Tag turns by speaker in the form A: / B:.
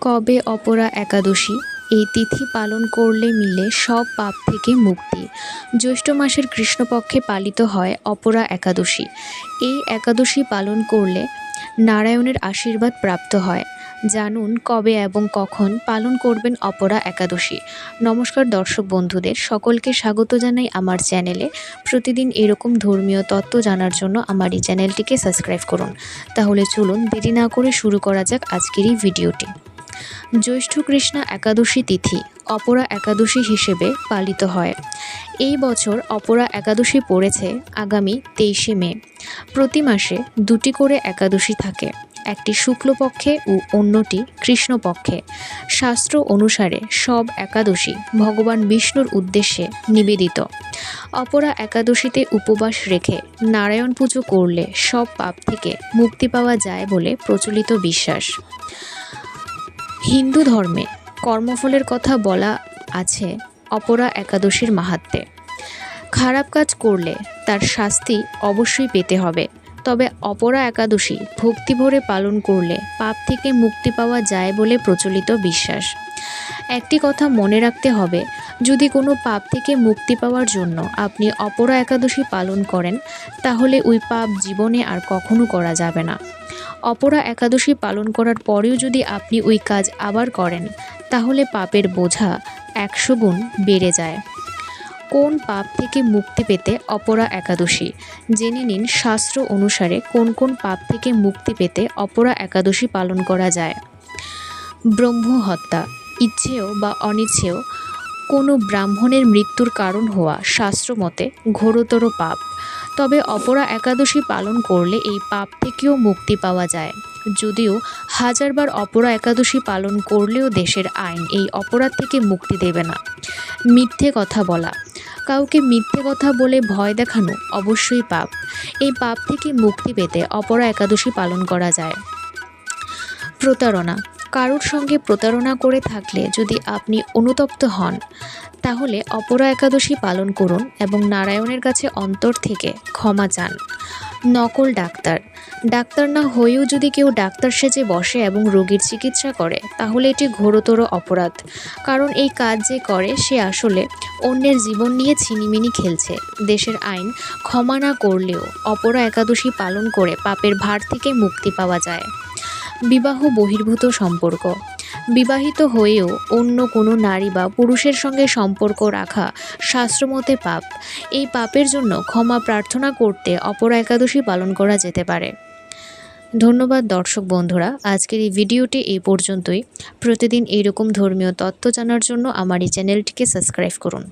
A: কবে অপরা একাদশী? এই তিথি পালন করলে মিলে সব পাপ থেকে মুক্তি। জ্যৈষ্ঠ মাসের কৃষ্ণপক্ষে পালিত হয় অপরা একাদশী। এই একাদশী পালন করলে নারায়ণের আশীর্বাদ প্রাপ্ত হয়। জানুন কবে এবং কখন পালন করবেন অপরা একাদশী। নমস্কার দর্শক বন্ধুদের, সকলকে স্বাগত জানাই আমার চ্যানেলে। প্রতিদিন এরকম ধর্মীয় তত্ত্ব জানার জন্য আমার এই চ্যানেলটিকে সাবস্ক্রাইব করুন। তাহলে চলুন দেরি না করে শুরু করা যাক আজকের এই ভিডিওটি। জ্যৈষ্ঠ কৃষ্ণা একাদশী তিথি অপরা একাদশী হিসেবে পালিত হয়। এই বছর অপরা একাদশী পড়েছে আগামী তেইশে মে। প্রতি মাসে দুটি করে একাদশী থাকে, একটি শুক্লপক্ষে ও অন্যটি কৃষ্ণপক্ষে। শাস্ত্র অনুসারে সব একাদশী ভগবান বিষ্ণুর উদ্দেশ্যে নিবেদিত। অপরা একাদশীতে উপবাস রেখে নারায়ণ পুজো করলে সব পাপ থেকে মুক্তি পাওয়া যায় বলে প্রচলিত বিশ্বাস। হিন্দু ধর্মে কর্মফলের কথা বলা আছে অপরা একাদশীর মাহাত্মে। খারাপ কাজ করলে তার শাস্তি অবশ্যই পেতে হবে। তবে অপরা একাদশী ভক্তি ভরে পালন করলে পাপ থেকে মুক্তি পাওয়া যায় বলে প্রচলিত বিশ্বাস। একটি কথা মনে রাখতে হবে, যদি কোনো পাপ থেকে মুক্তি পাওয়ার জন্য আপনি অপরা একাদশী পালন করেন, তাহলে ওই পাপ জীবনে আর কখনো করা যাবে না। অপরা একাদশী পালন করার পরেও যদি আপনি ওই কাজ আবার করেন, তাহলে পাপের বোঝা একশো গুণ বেড়ে যায়। কোন পাপ থেকে মুক্তি পেতে অপরা একাদশী? জেনে নিন শাস্ত্র অনুসারে কোন কোন পাপ থেকে মুক্তি পেতে অপরা একাদশী পালন করা যায়। ব্রহ্ম হত্যা ইচ্ছেও বা অনিচ্ছেও কোনো ব্রাহ্মণের মৃত্যুর কারণ হওয়া শাস্ত্রমতে ঘোরতর পাপ। তবে অপরা একাদশী পালন করলে এই পাপ থেকেও মুক্তি পাওয়া যায়। যদিও হাজারবার অপরা একাদশী পালন করলেও দেশের আইন এই অপরাধ থেকে মুক্তি দেবে না। মিথ্যে কথা বলা। কাউকে মিথ্যে কথা বলে ভয় দেখানো অবশ্যই পাপ। এই পাপ থেকে মুক্তি পেতে অপরা একাদশী পালন করা যায়। প্রতারণা। কারোর সঙ্গে প্রতারণা করে থাকলে যদি আপনি অনুতপ্ত হন, তাহলে অপরা একাদশী পালন করুন এবং নারায়ণের কাছে অন্তর থেকে ক্ষমা চান। নকল ডাক্তার। ডাক্তার না হয়েও যদি কেউ ডাক্তার সেজে বসে এবং রোগীর চিকিৎসা করে, তাহলে এটি ঘোরতর অপরাধ। কারণ এই কাজ যে করে, সে আসলে অন্যের জীবন নিয়ে ছিনিমিনি খেলছে। দেশের আইন ক্ষমা না করলেও অপরা একাদশী পালন করে পাপের ভার থেকে মুক্তি পাওয়া যায়। বিবাহ বহির্ভূত সম্পর্ক। বিবাহিত হয়েও অন্য কোনো নারী বা পুরুষের সঙ্গে সম্পর্ক রাখা শাস্ত্রমতে পাপ। এই পাপের জন্য ক্ষমা প্রার্থনা করতে অপর একাদশী পালন করা যেতে পারে। ধন্যবাদ দর্শক বন্ধুরা, আজকের এই ভিডিওটি এই পর্যন্তই। প্রতিদিন এইরকম ধর্মীয় তথ্য জানার জন্য আমার এই চ্যানেলটিকে সাবস্ক্রাইব করুন।